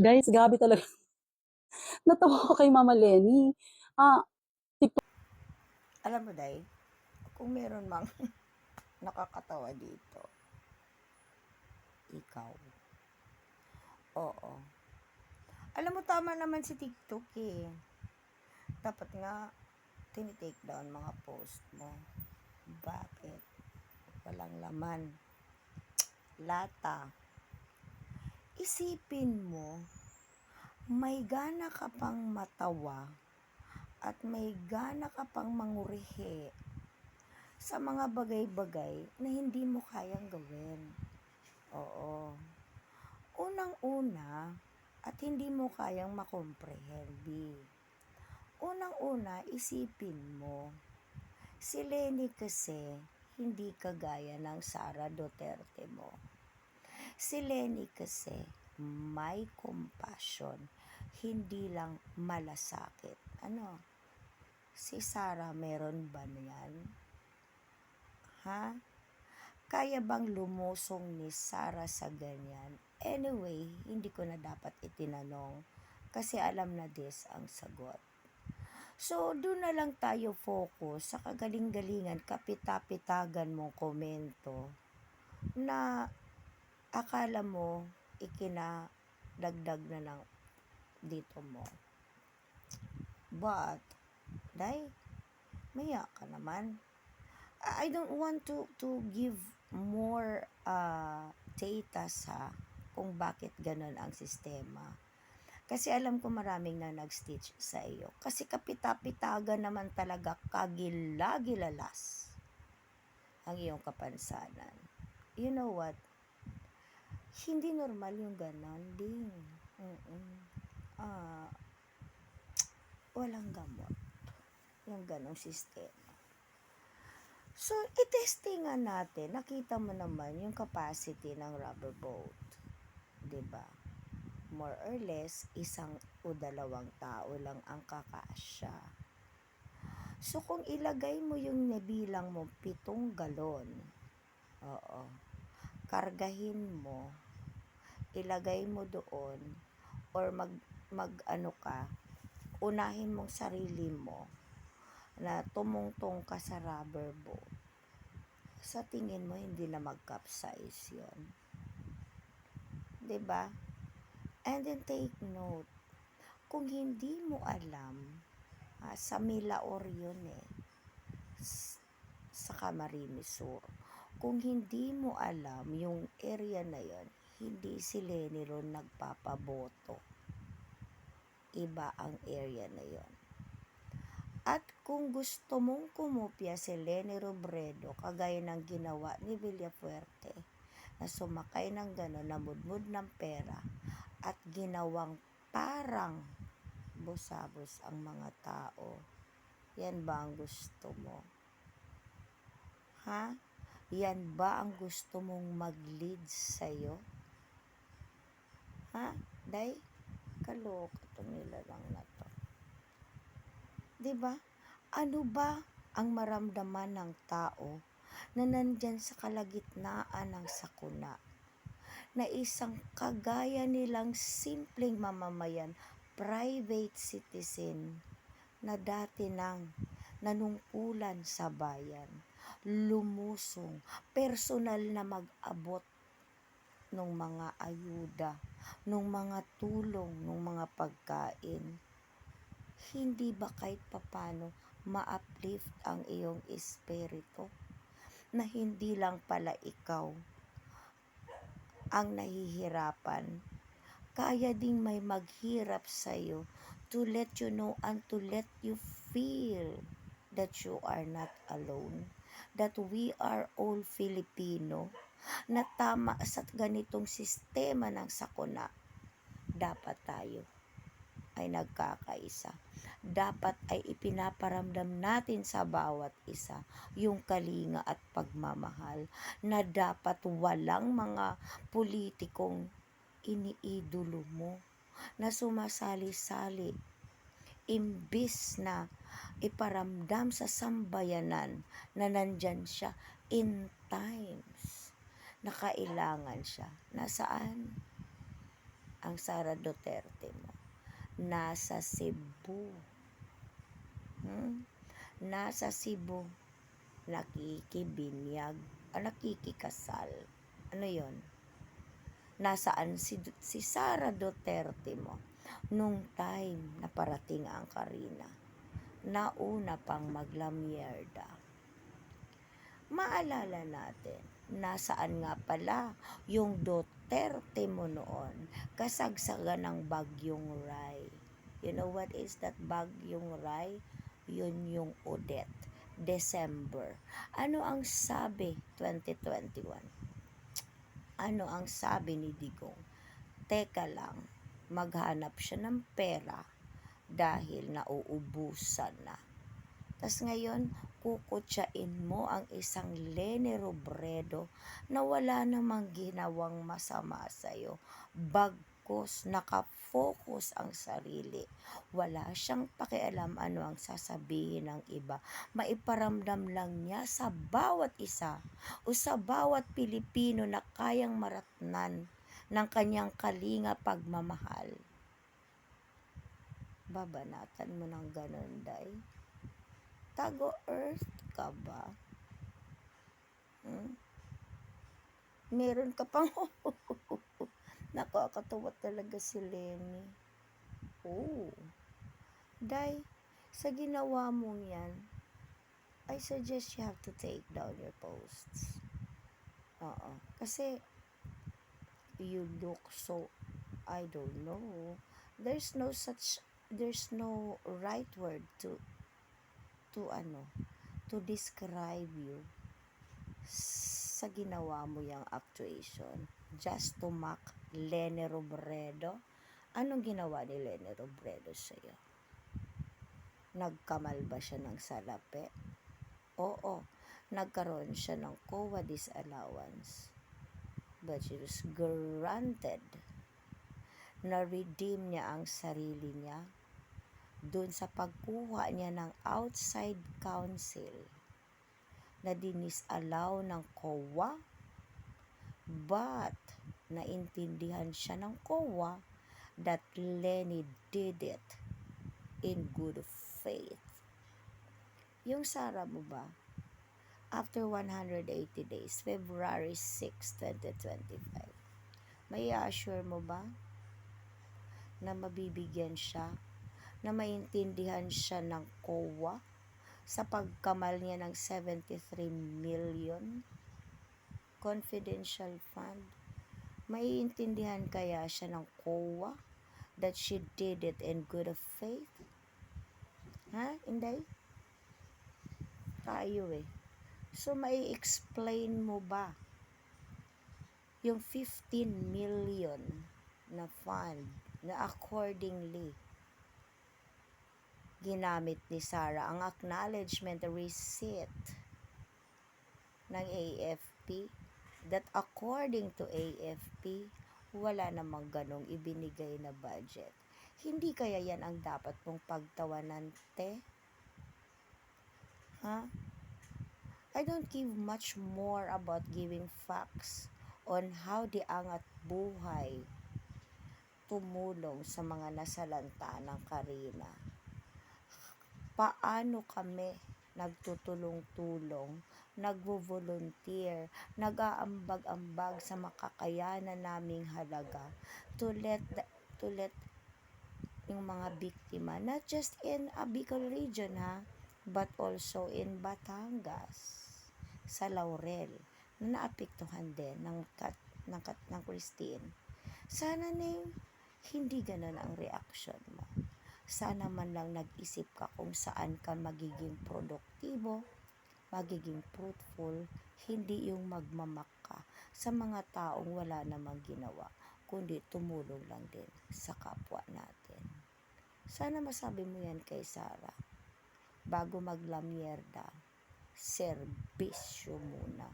Guys, grabe talaga. Natawa kay Mama Lenny. Ah, Alam mo, Day, kung meron mang nakakatawa dito, ikaw. Oo. Alam mo, tama naman si TikTok eh. Dapat nga, tinitake down mga post mo. Bakit? Walang laman. Lata. Isipin mo, may gana ka pang matawa at may gana ka pang mangurihi sa mga bagay-bagay na hindi mo kayang gawin. Oo. Unang-una, at hindi mo kayang makomprehend. Unang-una, isipin mo, si Lenny kasi hindi kagaya ng Sara Duterte mo. Si Lenny kasi may compassion, hindi lang malasakit. Ano? Si Sara meron ba niyan? Ha? Kaya bang lumusong ni Sara sa ganyan? Anyway, hindi ko na dapat itinanong kasi alam na this ang sagot. So, doon na lang tayo focus sa kagaling-galingan, kapitapitagan mong komento na akala mo ikinadagdag na lang dito mo. But, Day, maya ka naman. I don't want to to give more uh, data sa kung bakit ganun ang sistema. Kasi alam ko maraming na nag-stitch sa iyo. Kasi kapitapitagan naman talaga kagilagilalas ang iyong kapansanan. You know what? Hindi normal yung ganon, ding. Mm-mm. Ah, walang gamot yung ganong sistema. So, itesting nga natin, nakita mo naman yung capacity ng rubber boat. ba? More or less, isang o dalawang tao lang ang kakasya. So, kung ilagay mo yung nebilang mo, pitong galon, oo, kargahin mo, ilagay mo doon, or mag, mag ano ka, unahin mong sarili mo, na tumungtong ka sa rubber boat, sa tingin mo hindi na mag-capsize yun. ba? And then take note, kung hindi mo alam, ah, sa Milaor yun eh, sa Camarines Sur, kung hindi mo alam yung area na yun, hindi si Lenny ron nagpapaboto. Iba ang area na yun. At kung gusto mong kumopya si Lenny Robredo, kagaya ng ginawa ni Villafuerte, na sumakay ng gano'n, namudmud ng pera, at ginawang parang busabos ang mga tao. Yan ba ang gusto mo? Ha? Yan ba ang gusto mong mag-lead sa'yo? Ha? Day? Kaloko itong nilalang na to. ba? Ano ba ang maramdaman ng tao na nandyan sa kalagitnaan ng sakuna? Na isang kagaya nilang simpleng mamamayan, private citizen, na dati nang nanungkulan sa bayan, lumusong, personal na mag-abot ng mga ayuda, ng mga tulong, ng mga pagkain hindi ba kahit papano ma-uplift ang iyong espiritu? Na hindi lang pala ikaw ang nahihirapan. Kaya ding may maghirap sa'yo to let you know and to let you feel that you are not alone. That we are all Filipino. Na tama sa ganitong sistema ng sakuna, dapat tayo ay nagkakaisa. Dapat ay ipinaparamdam natin sa bawat isa yung kalinga at pagmamahal na dapat walang mga politikong iniidolo mo na sumasali-sali imbis na iparamdam sa sambayanan na nandyan siya in times na kailangan siya. Nasaan? ang Sara Duterte mo? Nasa Cebu. Hmm? Nasa Cebu. Nakikibinyag. Ah, nakikikasal. Ano yon? Nasaan si, si Sara Duterte mo? Nung time na parating ang Karina. Nauna pang maglamyerda. Maalala natin, nasaan nga pala yung Duterte mo noon, kasagsagan ng bagyong Rai. You know what is that bagyong Rai? Yun yung Odette. December. Ano ang sabi 2021? Ano ang sabi ni Digong? Teka lang, maghanap siya ng pera dahil nauubusan na. Tapos ngayon, kukutsain mo ang isang Lene Robredo na wala namang ginawang masama sa'yo. Bagkos, nakafocus ang sarili. Wala siyang pakialam ano ang sasabihin ng iba. Maiparamdam lang niya sa bawat isa o sa bawat Pilipino na kayang maratnan ng kanyang kalinga pagmamahal. Babanatan mo ng ganun, day. Tago Earth ka ba? Hmm? Meron ka pang Nakakatawa talaga si Lenny. Oh. Day, sa ginawa mong yan, I suggest you have to take down your posts. Oo. Kasi, you look so, I don't know. There's no such, there's no right word to, to ano, to describe you sa ginawa mo yung actuation just to mock Lene Robredo. Anong ginawa ni Lene Robredo sa'yo? Nagkamal ba siya ng salapi? Oo, nagkaroon siya ng COA disallowance. But she was granted na redeem niya ang sarili niya dun sa pagkuha niya ng outside counsel na dinisallow ng COA. But naintindihan siya ng COA that Lenny did it in good faith. Yung Sara mo ba, after 180 days, February 6, 2025, may assure mo ba na mabibigyan siya, na maintindihan siya ng COA sa pagkamal niya ng 73 million confidential fund? Maiintindihan kaya siya ng COA that she did it in good faith? Ha? Hindi? Tayo eh. So, may explain mo ba yung 15 million na fund na accordingly ginamit ni Sarah ang acknowledgement receipt ng AFP that according to AFP wala namang ganong ibinigay na budget. Hindi kaya yan ang dapat mong pagtawanan, te? Ha? I don't give much more about giving facts on how di angat buhay tumulong sa mga nasalanta ng Karina. Paano kami nagtutulong-tulong, nagvo-volunteer, nag-aambag-ambag sa makakayanan naming halaga to let the, to let yung mga biktima not just in a Bicol region ha but also in Batangas sa Laurel na naapektuhan din ng kat, ng, kat, ng Christine. Sana ning hindi ganun ang reaction mo sana man lang nag-isip ka kung saan ka magiging produktibo, magiging fruitful, hindi yung magmamak ka sa mga taong wala namang ginawa, kundi tumulong lang din sa kapwa natin. Sana masabi mo yan kay Sarah. Bago maglamyerda, serbisyo muna.